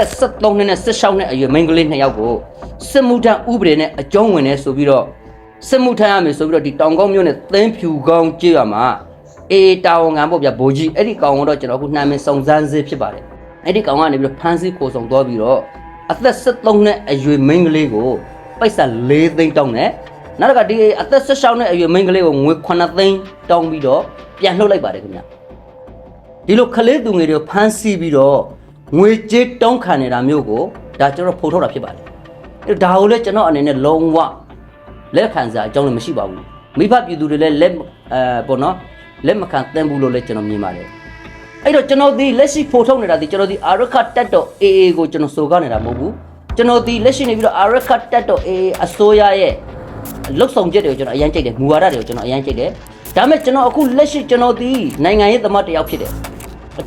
သက်73နှစ်နဲ့16နှစ်အရွယ်မိန်းကလေး2ယောက်ကိုစစ်မှုထမ်းဥပဒေနဲ့အကျုံးဝင်နေဆိုပြီးတော့စစ်မှုထမ်းရမယ်ဆိုပြီးတော့ဒီတောင်ကောင်းမြို့နယ်သင်းဖြူကောင်းကြေးရမှာအေးတာဝန်ခံပေါ့ဗျာဘိုးကြီးအဲ့ဒီကောင်ကတော့ကျွန်တော်အခုနှမ်းမင်းစုံစမ်းစစ်ဖြစ်ပါတယ်အဲ့ဒီကောင်ကနေပြီးတော့ဖမ်းဆီးခိုးဆောင်သွားပြီးတော့အသက်73နှစ်အရွယ်မိန်းကလေးကိုပိုက်ဆံ4သိန်းတောင်းတယ်နောက်တစ်ခါဒီအသက်16နှစ်အရွယ်မိန်းကလေးကိုငွေ9သိန်းတောင်းပြီးတော့ပြန်လှုပ်လိုက်ပါတယ်ခင်ဗျာဒီလိုခလေးသူငယ်တွေကိုဖမ်းဆီးပြီးတော့ ငွေကြေးတောင်းခံနေတာမျိုးကိုဒါကျွန်တော်ဖော်ထုတ်တာဖြစ်ပါတယ်အဲဒါကိုလည်းကျွန်တော်အနေနဲ့လုံးဝလက်ခံစရာအကြောင်းလည်းမရှိပါဘူးမိဘပြည်သူတွေလည်းလက်အဲပေါ့နော်လက်မခံသင့်ဘူးလို့လည်းကျွန်တော်မြင်ပါတယ်အဲ့တော့ကျွန်တော်ဒီလက်ရှိဖော်ထုတ်နေတာဒီကျွန်တော်ဒီအာရခတက်တော့ AA ကိုကျွန်တော်စိုးကားနေတာမဟုတ်ဘူးကျွန်တော်ဒီလက်ရှိနေပြီးတော့အာရခတက်တော့ AA အစိုးရရဲ့လုတ်ဆောင်ချက်တွေကိုကျွန်တော်အရင်ကြိုက်တယ်မူဝါဒတွေကိုကျွန်တော်အရင်ကြိုက်တယ်ဒါပေမဲ့ကျွန်တော်အခုလက်ရှိကျွန်တော်ဒီနိုင်ငံရေးသမားတစ်ယောက်ဖြစ်တယ်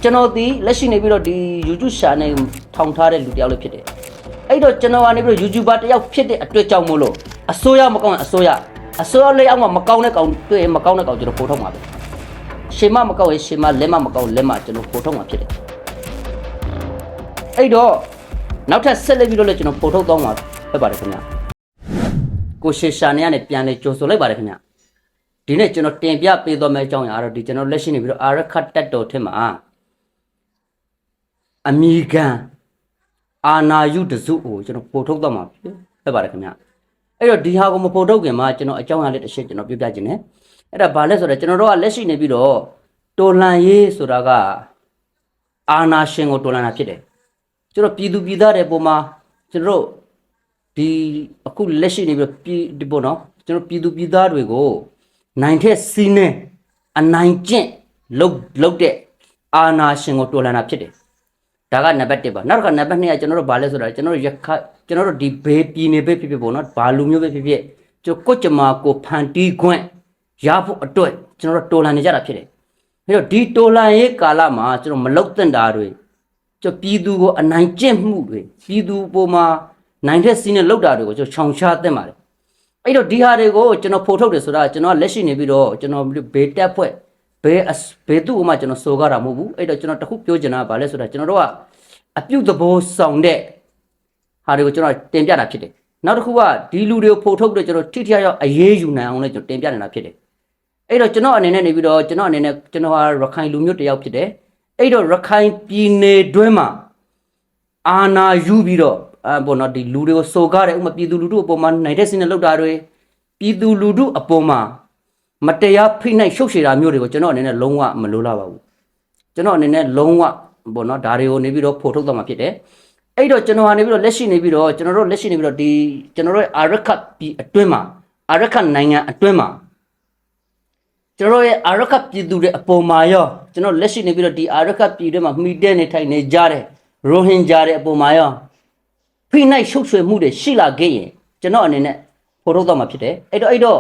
ကျွန်တော်ဒီလက်ရှိနေပြီးတော့ဒီ YouTube channel ထောင်ထားတဲ့လူတစ်ယောက်လည်းဖြစ်တယ်အဲ့တော့ကျွန်တော်ကနေပြီးတော့ YouTuber တစ်ယောက်ဖြစ်တဲ့အတွက်ကြောင့်မို့လို့အစိုးရမကောင်းရင်အစိုးရအစိုးရလက်အောက်မှာမကောင်းတဲ့ကောင်တွေ့ရင်မကောင်းတဲ့ကောင်ကျွန်တော်ပို့ထုတ်မှာပဲရှင်မမကောင်းရင်ရှင်မလက်မမကောင်းလက်မကျွန်တော်ပို့ထုတ်မှာဖြစ်တယ်အဲ့တော့နောက်ထပ်ဆက်လက်ပြီးတော့လည်းကျွန်တော်ပို့ထုတ်သွားမှာဖြစ်ပါတယ်ခင်ဗျာကိုရှေရှာနေရနဲ့ပြန်လဲကြိုဆိုလိုက်ပါတယ်ခင်ဗျာဒီနေ့ကျွန်တော်တင်ပြပေးသွားမယ့်အကြောင်းအရာကတော့ဒီကျွန်တော်လက်ရှိနေပြီးတော့အာရခတ်တက်တော်ထက်မှာ အမိခံအာနာယုတစုကိုကျွန်တော်ပို့ထုတ်တော့မှာဖြစ်ပါတယ်ခင်ဗျအဲ့တော့ဒီဟာကိုမပို့ထုတ်ခင်မှာကျွန်တော်အကြောင်းအရာလေးတစ်ချက်ကျွန်တော်ပြပြခြင်းနဲ့အဲ့ဒါဘာလဲဆိုတော့ကျွန်တော်တို့ကလက်ရှိနေပြီးတော့တော်လန်ရေးဆိုတာကအာနာရှင်ကိုတော်လန်တာဖြစ်တယ်ကျွန်တော်ပြည်သူပြည်သားတွေပုံမှာကျွန်တော်တို့ဒီအခုလက်ရှိနေပြီးတော့ပြည်ဒီပေါ့နော်ကျွန်တော်ပြည်သူပြည်သားတွေကိုနိုင်တဲ့စီးနေအနိုင်ကျင့်လုတ်လုတ်တဲ့အာနာရှင်ကိုတော်လန်တာဖြစ်တယ် ဒါကနံပါတ်1ပါနောက်တစ်ခါနံပါတ်2ကကျွန်တော်တို့ဗာလဲဆိုတာကျွန်တော်တို့ရခကျွန်တော်တို့ဒီဘေးပြည်နေပဲဖြစ်ဖြစ်ပေါ့နော်ဘာလူမျိုးပဲဖြစ်ဖြစ်ကျွန်တော်ကိုကြမာကိုဖန်တီးခွင့်ရဖို့အတွက်ကျွန်တော်တို့တော်လန်နေကြတာဖြစ်တယ်အဲတော့ဒီတော်လန်ရေးကာလမှာကျွန်တော်မလုတ်တင်တာတွေကျွန်တော်ပြည်သူကိုအနိုင်ကျင့်မှုတွေပြည်သူပေါ်မှာနိုင်တဲ့စီးနဲ့လုတ်တာတွေကိုကျွန်တော်ခြောင်ရှားသင့်ပါတယ်အဲ့တော့ဒီဟာတွေကိုကျွန်တော်ဖော်ထုတ်တယ်ဆိုတာကျွန်တော်ကလက်ရှိနေပြီးတော့ကျွန်တော်ဘေးတက်ဖွဲ့ ဘယ်အစဘယ်သူ့ဥမှကျွန်တော်စိုးကားတာမဟုတ်ဘူးအဲ့တော့ကျွန်တော်တခုပြောချင်တာကဘာလဲဆိုတာကျွန်တော်တို့ကအပြုတ်သဘောဆောင်တဲ့ဟာတွေကိုကျွန်တော်တင်ပြတာဖြစ်တယ်နောက်တစ်ခုကဒီလူတွေကိုဖော်ထုတ်ပြီးတော့ကျွန်တော်ထိထိရောက်ရောက်အရေးယူနိုင်အောင်လည်းကျွန်တော်တင်ပြနေတာဖြစ်တယ်အဲ့တော့ကျွန်တော်အနေနဲ့နေပြီးတော့ကျွန်တော်အနေနဲ့ကျွန်တော်ဟာရခိုင်လူမျိုးတစ်ယောက်ဖြစ်တယ်အဲ့တော့ရခိုင်ပြည်နယ်တွင်းမှာအာနာယူပြီးတော့အဲပေါ့နော်ဒီလူတွေကိုစိုးကားတယ်ဥပမာပြည်သူလူထုအပေါ်မှာနိုင်တဲ့စင်းနဲ့လောက်တာတွေပြည်သူလူထုအပေါ်မှာ မတရားဖိနှိုက်ရှုပ်ရှည်တာမျိုးတွေကိုကျွန်တော်အနေနဲ့လုံးဝမလိုလားပါဘူးကျွန်တော်အနေနဲ့လုံးဝပေါ့နော်ဒါတွေကိုနေပြီးတော့ဖော်ထုတ်သွားမှာဖြစ်တယ်အဲ့တော့ကျွန်တော်ဟာနေပြီးတော့လက်ရှိနေပြီးတော့ကျွန်တော်တို့လက်ရှိနေပြီးတော့ဒီကျွန်တော်တို့ရဲ့အာရခတ်ပြည်အတွင်းမှာအာရခတ်နိုင်ငံအတွင်းမှာကျွန်တော်ရဲ့အာရခတ်ပြည်သူတွေအပေါ်မှာရောကျွန်တော်လက်ရှိနေပြီးတော့ဒီအာရခတ်ပြည်တွေမှာမှီတဲ့နေထိုင်နေကြတဲ့ရိုဟင်ဂျာတွေအပေါ်မှာရောဖိနှိုက်ရှုပ်ရွှေမှုတွေရှိလာခဲ့ရင်ကျွန်တော်အနေနဲ့ဖော်ထုတ်တော့မှာဖြစ်တယ်အဲ့တော့အဲ့တော့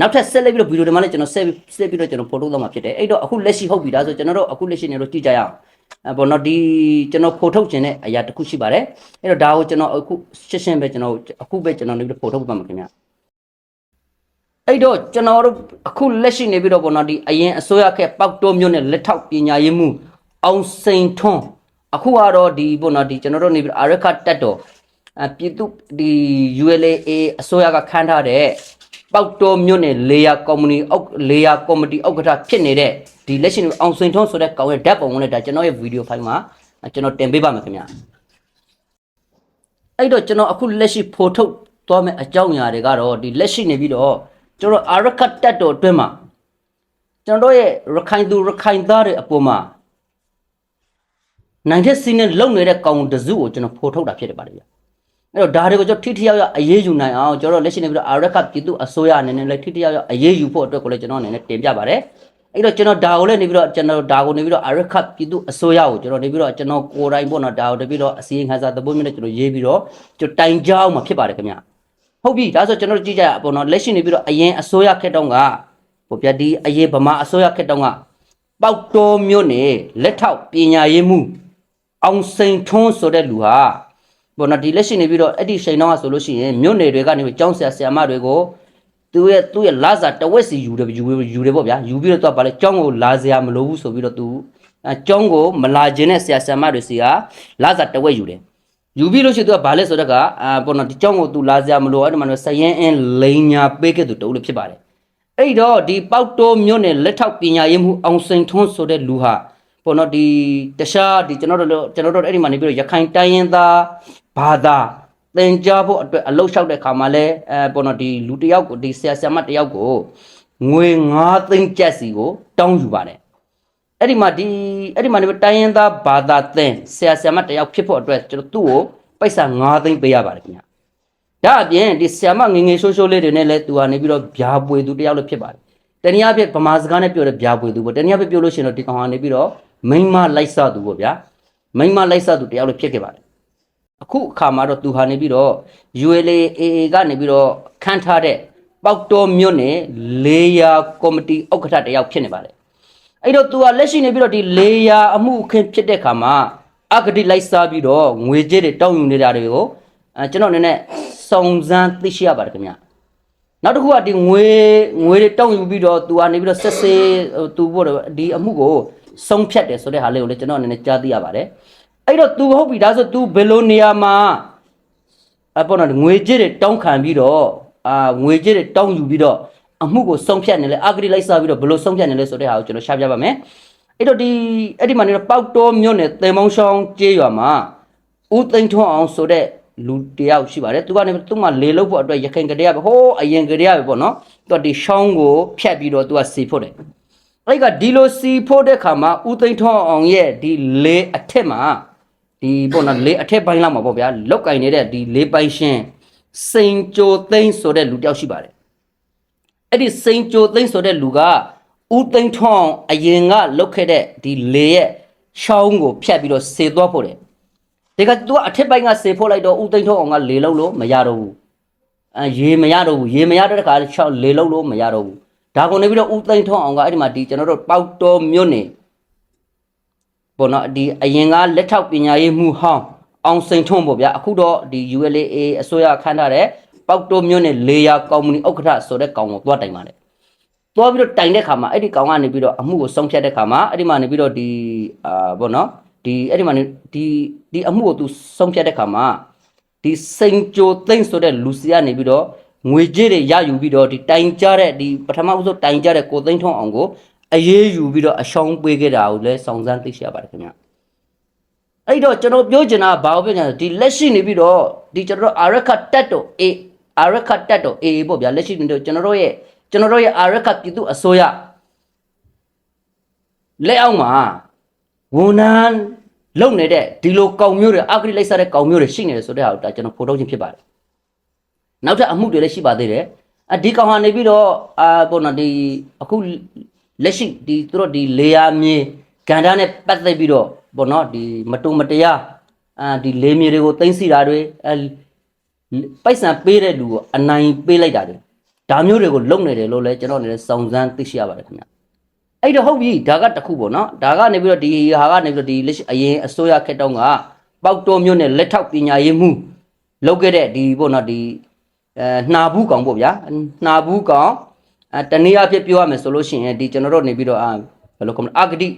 နောက်ထပ်ဆက်လက်ပြီးတော့ဗီဒီယိုတွေမှာလည်းကျွန်တော်ဆက်ဆက်ပြီးတော့ကျွန်တော်ဖော်ထုတ်တော့မှာဖြစ်တယ်အဲ့တော့အခုလက်ရှိဟုတ်ပြီဒါဆိုကျွန်တော်တို့အခုလက်ရှိနေတော့ကြည့်ကြရအောင်အဲပေါ့နော်ဒီကျွန်တော်ဖော်ထုတ်ခြင်းတဲ့အရာတစ်ခုရှိပါတယ်အဲ့တော့ဒါကိုကျွန်တော်အခုရှင်းရှင်းပဲကျွန်တော်အခုပဲကျွန်တော်နေပြီးတော့ဖော်ထုတ်ပါမှာခင်ဗျအဲ့တော့ကျွန်တော်တို့အခုလက်ရှိနေပြီးတော့ပေါ့နော်ဒီအရင်အစိုးရခက်ပောက်တိုးမျိုးနဲ့လက်ထောက်ပညာရေးမှုအောင်စိန်ထွန်းအခုကတော့ဒီပေါ့နော်ဒီကျွန်တော်တို့နေပြီးတော့အာရခတက်တော်အပြည်သူဒီ ULA အစိုးရကခန့်ထားတဲ့ ပေါက်တော်မြို့နယ်လေယာကော်မတီအောက်လေယာကော်မတီဥက္ကဋ္ဌဖြစ်နေတဲ့ဒီလက်ရှိအောင်စင်ထုံးဆိုတဲ့ကောင်ရဲ့ဓာတ်ပုံနဲ့ဒါကျွန်တော်ရဲ့ဗီဒီယိုဖိုင်မှာကျွန်တော်တင်ပေးပါမယ်ခင်ဗျာအဲ့တော့ကျွန်တော်အခုလက်ရှိဖော်ထုတ်သွားမယ့်အကြောင်းအရာတွေကတော့ဒီလက်ရှိနေပြီးတော့ကျွန်တော်အာရခတ်တက်တော်အတွင်းမှာကျွန်တော်ရဲ့ရခိုင်သူရခိုင်သားတွေအပေါ်မှာနိုင်တဲ့စီးနဲ့လုံနေတဲ့ကောင်တစုကိုကျွန်တော်ဖော်ထုတ်တာဖြစ်တယ်ပါတယ်ဗျာ အဲ့တော့ဒါတွေကိုကျွန်တော်ထိထိရောက်ရောက်အရေးယူနိုင်အောင်ကျွန်တော်လက်ရှိနေပြီးတော့အာရခပြည်သူအစိုးရအနေနဲ့လည်းထိထိရောက်ရောက်အရေးယူဖို့အတွက်ကိုလည်းကျွန်တော်အနေနဲ့တင်ပြပါတယ်အဲ့တော့ကျွန်တော်ဒါကိုလည်းနေပြီးတော့ကျွန်တော်ဒါကိုနေပြီးတော့အာရခပြည်သူအစိုးရကိုကျွန်တော်နေပြီးတော့ကျွန်တော်ကိုယ်တိုင်ပေါ့နော်ဒါကိုတပြီးတော့အစီရင်ခံစာသဘောမျိုးနဲ့ကျွန်တော်ရေးပြီးတော့ကျွန်တော်တိုင်ကြောင်းမှာဖြစ်ပါတယ်ခင်ဗျဟုတ်ပြီဒါဆိုကျွန်တော်ကြည့်ကြရပေါ့နော်လက်ရှိနေပြီးတော့အရင်အစိုးရခက်တောင်းကဟိုပြဒီအရင်ဗမာအစိုးရခက်တောင်းကပေါက်တော်မျိုးနဲ့လက်ထောက်ပညာရေးမှုအောင်စိန်ထွန်းဆိုတဲ့လူဟာ ပေါ့နော်ဒီလက်ရှိနေပြီးတော့အဲ့ဒီချိန်တော့ဆိုလို့ရှိရင်မြို့နယ်တွေကနေကျောင်းဆရာဆရာမတွေကိုသူရဲ့သူ့ရဲ့လာစာတဝက်စီယူတယ်ယူယူတယ်ပေါ့ဗျာယူပြီးတော့သူကဘာလဲကျောင်းကိုလာစရာမလိုဘူးဆိုပြီးတော့သူအဲကျောင်းကိုမလာခြင်းတဲ့ဆရာဆရာမတွေစီကလာစာတဝက်ယူတယ်ယူပြီးလို့ရှိရင် तू ကဘာလဲဆိုတော့ကအာပေါ်တော့ဒီကြောင်းကို तू လာစရာမလိုအဲ့ဒီမှာတော့စရင်အင်းလိန်ညာပေးခဲ့သူတူလို့ဖြစ်ပါတယ်အဲ့တော့ဒီပေါက်တော်မြို့နယ်လက်ထောက်ပညာရေးမှုအောင်စိန်ထွန်းဆိုတဲ့လူဟာပေါ်တော့ဒီတခြားဒီကျွန်တော်တို့ကျွန်တော်တို့အဲ့ဒီမှာနေပြီးတော့ရခိုင်တိုင်းရင်းသား ဘာသာသင်ကြားဖို့အတွက်အလုလျှောက်တဲ့ခါမှာလဲအဲပေါ်တော့ဒီလူတစ်ယောက်ကိုဒီဆရာဆရာမတစ်ယောက်ကိုငွေ9သိန်းကျပ်စီကိုတောင်းယူပါတယ်အဲ့ဒီမှာဒီအဲ့ဒီမှာနေတိုင်းရင်းသားဘာသာသင်ဆရာဆရာမတယောက်ဖြစ်ဖို့အတွက်ကျွန်တော်သူ့ကိုပိုက်ဆံ9သိန်းပေးရပါတယ်ခင်ဗျာဒါအပြင်ဒီဆရာမငယ်ငယ်ရှိုးရှိုးလေးတွေနဲ့လည်းသူကနေပြီးတော့ဗျာပွေသူတယောက်လည်းဖြစ်ပါတယ်တနည်းအားဖြင့်ဗမာစကားနဲ့ပြောတဲ့ဗျာပွေသူပေါ့တနည်းအားဖြင့်ပြောလို့ရှိရင်တော့ဒီကောင်ကနေပြီးတော့မိန်းမလိုက်စသူပေါ့ဗျာမိန်းမလိုက်စသူတယောက်လည်းဖြစ်ခဲ့ပါတယ် အခုအခါမှာတော့သူဟာနေပြီးတော့ ULAA ကနေပြီးတော့ခန့်ထားတဲ့ပေါက်တော်မြို့နယ်လေယာကော်မတီဥက္ကဋ္ဌတယောက်ဖြစ်နေပါတယ်အဲ့တော့သူကလက်ရှိနေပြီးတော့ဒီလေယာအမှုအခင်းဖြစ်တဲ့ခါမှာအဂတိလိုက်စားပြီးတော့ငွေကြေးတွေတောင်းယူနေတာတွေကိုအဲကျွန်တော်နည်းနည်းစုံစမ်းသိရှိရပါတယ်ခင်ဗျနောက်တစ်ခုကဒီငွေငွေတွေတောင်းယူပြီးတော့သူကနေပြီးတော့ဆက်စေးသူပေါ့ဒီအမှုကိုဆုံးဖြတ်တယ်ဆိုတဲ့ဟာလေးကိုလည်းကျွန်တော်နည်းနည်းကြားသိရပါတယ် အဲ့တော့ तू ဟုတ်ပြီဒါဆို तू ဘယ်လိုနေရာမှာအပေါ်တော့ငွေကြေးတွေတောင်းခံပြီးတော့အာငွေကြေးတွေတောင်းယူပြီးတော့အမှုကိုဆုံးဖြတ်နေလဲအဂတိလိုက်စားပြီးတော့ဘယ်လိုဆုံးဖြတ်နေလဲဆိုတဲ့ဟာကိုကျွန်တော်ရှာပြပါမယ်အဲ့တော့ဒီအဲ့ဒီမှာနေတော့ပေါက်တော်မြို့နယ်တေမောင်းရှောင်းကျေးရွာမှာဦးသိန်းထွန်းအောင်ဆိုတဲ့လူတယောက်ရှိပါတယ်သူကနေသူ့မှာလေလုတ်ဖို့အတွက်ရခိုင်ကလေးကပဲဟိုးအရင်ကလေးကပဲပေါ့နော်သူကဒီရှောင်းကိုဖြတ်ပြီးတော့သူကစီဖို့တယ်အဲ့ကဒီလိုစီဖို့တဲ့ခါမှာဦးသိန်းထွန်းအောင်ရဲ့ဒီလေအထက်မှာ ဒီပေါ့နော်လေအထက်ပိုင်းလောက်မှာပေါ့ဗျာလောက်ကင်နေတဲ့ဒီလေပိုင်းရှင်စိန်ကြိုသိန်းဆိုတဲ့လူတစ်ယောက်ရှိပါတယ်အဲ့ဒီစိန်ကြိုသိန်းဆိုတဲ့လူကဦးသိန်းထွန်းအောင်အရင်ကလုတ်ခဲ့တဲ့ဒီလေရဲ့ရှောင်းကိုဖြတ်ပြီးတော့ဆေသွားဖို့တယ်ဒီကသူကအထက်ပိုင်းကဆေဖို့လိုက်တော့ဦးသိန်းထွန်းအောင်ကလေလုံးလို့မရတော့ဘူးအဲရေမရတော့ဘူးရေမရတဲ့ခါရှောင်းလေလုံးလို့မရတော့ဘူးဒါကုန်နေပြီးတော့ဦးသိန်းထွန်းအောင်ကအဲ့ဒီမှာဒီကျွန်တော်တို့ပေါက်တော်မြို့နယ် ပေါ့နော်ဒီအရင်ကလက်ထောက်ပညာရေးမှုဟောင်းအောင်စိန်ထွန်းပေါ့ဗျာအခုတော့ဒီ ULA အစိုးရခန့်ထားတဲ့ပေါက်တိုမြို့နယ်လေယာကော်မတီဥက္ကဋ္ဌဆိုတဲ့ကောင်ကိုသွားတိုင်ပါတယ်သွားပြီးတော့တိုင်တဲ့ခါမှာအဲ့ဒီကောင်ကနေပြီးတော့အမှုကိုဆုံးဖြတ်တဲ့ခါမှာအဲ့ဒီမှာနေပြီးတော့ဒီအာပေါ့နော်ဒီအဲ့ဒီမှာနေဒီဒီအမှုကိုသူဆုံးဖြတ်တဲ့ခါမှာဒီစိန်ကြိုသိမ့်ဆိုတဲ့လူစီကနေပြီးတော့ငွေကြေးတွေရယူပြီးတော့ဒီတိုင်ကြတဲ့ဒီပထမဦးဆုံးတိုင်ကြတဲ့ကိုသိန်းထွန်းအောင်ကို အရေးယူပြီးတော့အရှောင်းပေးခဲ့တာကိုလည်းစောင့်စမ်းသိရှိရပါတယ်ခင်ဗျာအဲ့တော့ကျွန်တော်ပြောချင်တာဘာကိုပြောချင်တာလဲဒီလက်ရှိနေပြီးတော့ဒီကျွန်တော်တို့အာရခတက်တော့အေအာရခတက်တော့အေပေါ့ဗျာလက်ရှိနေတော့ကျွန်တော်တို့ရဲ့ကျွန်တော်တို့ရဲ့အာရခပြည်သူအစိုးရလက်အောက်မှာဝန်ထမ်းလုံနေတဲ့ဒီလိုကောင်မျိုးတွေအဂရိလိုက်စားတဲ့ကောင်မျိုးတွေရှိနေတယ်ဆိုတဲ့ဟာကိုဒါကျွန်တော်ဖော်ထုတ်ခြင်းဖြစ်ပါတယ်နောက်ထပ်အမှုတွေလည်းရှိပါသေးတယ်အဒီကောင်ဟာနေပြီးတော့အာပေါ့နော်ဒီအခု လက်ရှိဒီသူတို့ဒီလေယာမြေဂန္ဓာနဲ့ပတ်သက်ပြီးတော့ပေါ့နော်ဒီမတုံမတရားအာဒီလေမြေတွေကိုတင်စီတာတွေအဲပိုက်ဆံပေးတဲ့လူကိုအနိုင်ပေးလိုက်တာတွေဒါမျိုးတွေကိုလုံနေတယ်လို့လည်းကျွန်တော်အနေနဲ့စုံစမ်းသိရှိရပါတယ်ခင်ဗျအဲ့တော့ဟုတ်ပြီဒါကတစ်ခုပေါ့နော်ဒါကနေပြီးတော့ဒီဟာကနေပြီးတော့ဒီလက်ရှိအရင်အစိုးရခက်တုံးကပေါက်တော်မျိုးနဲ့လက်ထောက်ပညာရေးမှုလုပ်ခဲ့တဲ့ဒီပေါ့နော်ဒီအဲနှာဘူးကောင်ပေါ့ဗျာနှာဘူးကောင် အဲတနည်းအားဖြင့်ပြောရမယ်ဆိုလို့ရှိရင်ဒီကျွန်တော်တို့နေပြီးတော့အာဘယ်လိုကောမလဲအဂတိ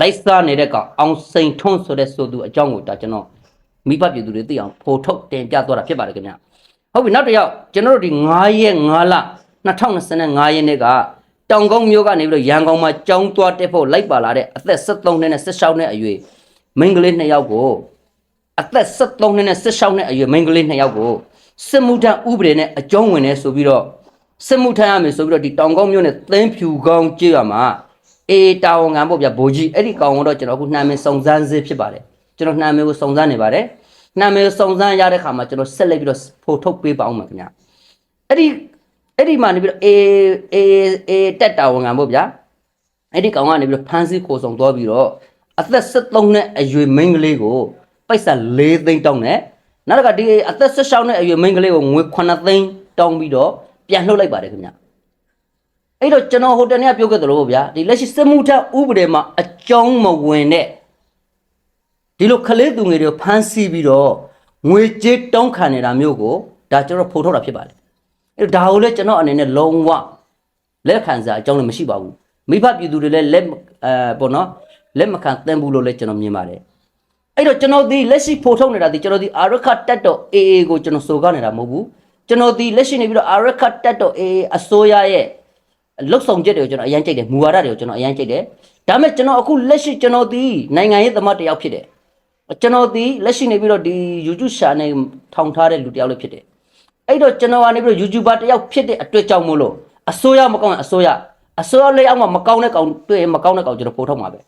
လိုက်စားနေတဲ့ကောင်အောင်စိန်ထွန်းဆိုတဲ့ဆိုသူအကြောင်းကိုဒါကျွန်တော်မိဘပြည်သူတွေသိအောင်ဖော်ထုတ်တင်ပြသွားတာဖြစ်ပါတယ်ခင်ဗျဟုတ်ပြီနောက်တစ်ယောက်ကျွန်တော်တို့ဒီ9ရက်9လ2025ရက်နေ့ကတောင်ကုန်းမြို့ကနေပြီးတော့ရန်ကုန်မှာကြောင်းသွားတက်ဖို့လိုက်ပါလာတဲ့အသက်73နှစ်နဲ့16နှစ်အရွယ်မိန်းကလေး2ယောက်ကိုအသက်73နှစ်နဲ့16နှစ်အရွယ်မိန်းကလေး2ယောက်ကိုစစ်မှုထမ်းဥပဒေနဲ့အကျုံးဝင်နေဆိုပြီးတော့ စစ်မှုထမ်းရမယ်ဆိုပြီးတော့ဒီတောင်ကောင်းမြို့နယ်သင်းဖြူကောင်းကြေးရမှာအေးတာဝန်ခံပေါ့ဗျာဘိုးကြီးအဲ့ဒီကောင်ကတော့ကျွန်တော်အခုနှမ်းမင်းစုံစမ်းစစ်ဖြစ်ပါတယ်ကျွန်တော်နှမ်းမင်းကိုစုံစမ်းနေပါတယ်နှမ်းမင်းစုံစမ်းရတဲ့ခါမှာကျွန်တော်ဆက်လက်ပြီးတော့ဖိုထုတ်ပေးပါအောင်မှာခင်ဗျအဲ့ဒီအဲ့ဒီမှာနေပြီးတော့အေးအေးအေးတက်တာဝန်ခံပေါ့ဗျာအဲ့ဒီကောင်ကနေပြီးတော့ဖမ်းဆီးခိုးဆောင်သွားပြီးတော့အသက်73နှစ်အရွယ်မိန်းကလေးကိုပိုက်ဆံ၄သိန်းတောင်းနဲ့နောက်တစ်ခါဒီအသက်16နှစ်အရွယ်မိန်းကလေးကိုငွေ9သိန်းတောင်းပြီးတော့ ပြန်လှုပ်လိုက်ပါတယ်ခင်ဗျအဲ့တော့ကျွန်တော်ဟိုတနေ့ကပြောခဲ့သလိုဗျာဒီလက်ရှိစစ်မှုထမ်းဥပဒေမှာအကြောင်းမဝင်တဲ့ဒီလိုခလေးသူငယ်တွေကိုဖမ်းဆီးပြီးတော့ငွေကြေးတောင်းခံနေတာမျိုးကိုဒါကျွန်တော်ဖော်ထုတ်တာဖြစ်ပါတယ်အဲ့တော့ဒါကိုလည်းကျွန်တော်အနေနဲ့လုံးဝလက်ခံစရာအကြောင်းလည်းမရှိပါဘူးမိဘပြည်သူတွေလည်းလက်အဲပေါ့နော်လက်မခံသင့်ဘူးလို့လည်းကျွန်တော်မြင်ပါတယ်အဲ့တော့ကျွန်တော်ဒီလက်ရှိဖိုးထုတ်နေတာဒီကျွန်တော်ဒီအာရခတက်တော့ AA ကိုကျွန်တော်စိုးကားနေတာမဟုတ်ဘူး ကျွန်တော်ဒီလက်ရှိနေပြီးတော့အာရခတက်တော့ AA အစိုးရရဲ့လုတ်ဆောင်ချက်တွေကိုကျွန်တော်အရင်ကြိုက်တယ်မူဝါဒတွေကိုကျွန်တော်အရင်ကြိုက်တယ်ဒါပေမဲ့ကျွန်တော်အခုလက်ရှိကျွန်တော်ဒီနိုင်ငံရေးသမားတစ်ယောက်ဖြစ်တယ်ကျွန်တော်ဒီလက်ရှိနေပြီးတော့ဒီ YouTube channel ထောင်ထားတဲ့လူတစ်ယောက်လည်းဖြစ်တယ်အဲ့တော့ကျွန်တော်ကနေပြီးတော့ YouTuber တစ်ယောက်ဖြစ်တဲ့အတွက်ကြောင့်မို့လို့အစိုးရမကောင်းရင်အစိုးရအစိုးရလက်အောက်မှာမကောင်းတဲ့ကောင်တွေ့ရင်မကောင်းတဲ့ကောင်ကျွန်တော်ပို့ထုတ်မှာပဲ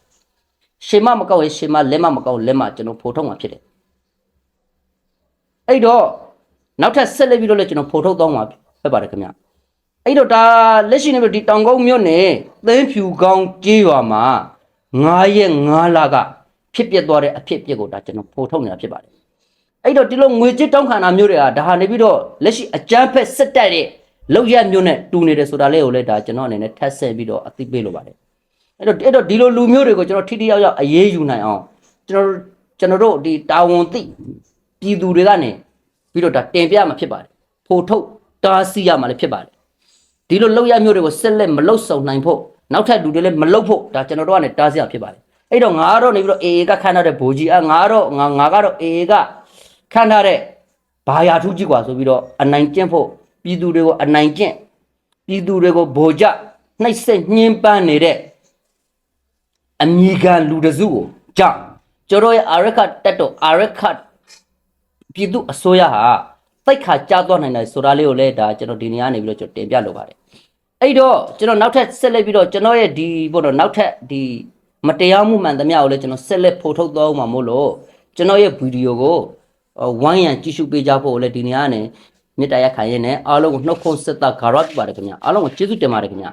ရှင်မမကောက်ရင်ရှင်မလက်မမကောက်လက်မကျွန်တော်ဖိုထုတ်မှာဖြစ်တယ်အဲ့တော့ နောက်ထပ်ဆက်လက်ပြီးတော့လည်းကျွန်တော်ဖိုထုတ်သွားမှာဖြစ်ပါတယ်ခင်ဗျအဲ့တော့ဒါလက်ရှိနေပြီးဒီတောင်ကုန်းမြို့နယ်သင်းဖြူကောင်းကြေးရွာမှာ9ရက်9လကဖြစ်ပျက်သွားတဲ့အဖြစ်အပျက်ကိုဒါကျွန်တော်ဖိုထုတ်နေတာဖြစ်ပါတယ်အဲ့တော့ဒီလိုငွေကြေးတောင်းခံတာမျိုးတွေကဒါဟာနေပြီးတော့လက်ရှိအကြမ်းဖက်စစ်တပ်ရဲ့လောက်ရမျိုးနဲ့တူနေတယ်ဆိုတာလေးကိုလည်းဒါကျွန်တော်အနေနဲ့ထပ်ဆက်ပြီးတော့အသိပေးလိုပါတယ်အဲ့တော့အဲ့တော့ဒီလိုလူမျိုးတွေကိုကျွန်တော်ထိထိရောက်ရောက်အရေးယူနိုင်အောင်ကျွန်တော်ကျွန်တော်တို့ဒီတာဝန်သိပြည်သူတွေကနေ ပြီးတော့ဒါတင်ပြမှာဖြစ်ပါတယ်ဖိုထုတ်တားဆီးရမှာလည်းဖြစ်ပါတယ်ဒီလိုလောက်ရမျိုးတွေကိုဆက်လက်မလုတ်ဆုံနိုင်ဖို့နောက်ထပ်လူတွေလည်းမလုတ်ဖို့ဒါကျွန်တော်တို့ကနေတားဆီးရဖြစ်ပါတယ်အဲ့တော့ငါကတော့နေပြီးတော့ AA ကခန့်ထားတဲ့ဘိုးကြီးအငါတော့ငါငါကတော့ AA ကခန့်ထားတဲ့ဘာယာထူးကြီးกว่าဆိုပြီးတော့အနိုင်ကျင့်ဖို့ပြည်သူတွေကိုအနိုင်ကျင့်ပြည်သူတွေကိုဗိုလ်ကျနှိပ်စက်ညှဉ်းပန်းနေတဲ့ အမိခံလူတစုကိုကြောင့်ကျတော့ရဲ့အာရခတက်တော့အာရခ ပြည်သူအစိုးရဟာတိုက်ခါကြားသွားနိုင်တယ်ဆိုတာလေးကိုလည်းဒါကျွန်တော်ဒီနေရာနေပြီးတော့ကျွန်တော်တင်ပြလိုပါတယ်အဲ့တော့ကျွန်တော်နောက်ထပ်ဆက်လက်ပြီးတော့ကျွန်တော်ရဲ့ဒီဘို့တော့နောက်ထပ်ဒီမတရားမှုမှန်သမျှကိုလည်းကျွန်တော်ဆက်လက်ဖော်ထုတ်သွားအောင်မှာမို့လို့ကျွန်တော်ရဲ့ဗီဒီယိုကိုအော်ဝိုင်းရန်ကြည့်ရှုပေးကြဖို့လည်းဒီနေရာနေမြစ်တာရက်ခိုင်ရင်လည်းအားလုံးကိုနှုတ်ခွန်းဆက်တာဂါရတ်ပါတယ်ခင်ဗျာအားလုံးကိုကျေးဇူးတင်ပါတယ်ခင်ဗျာ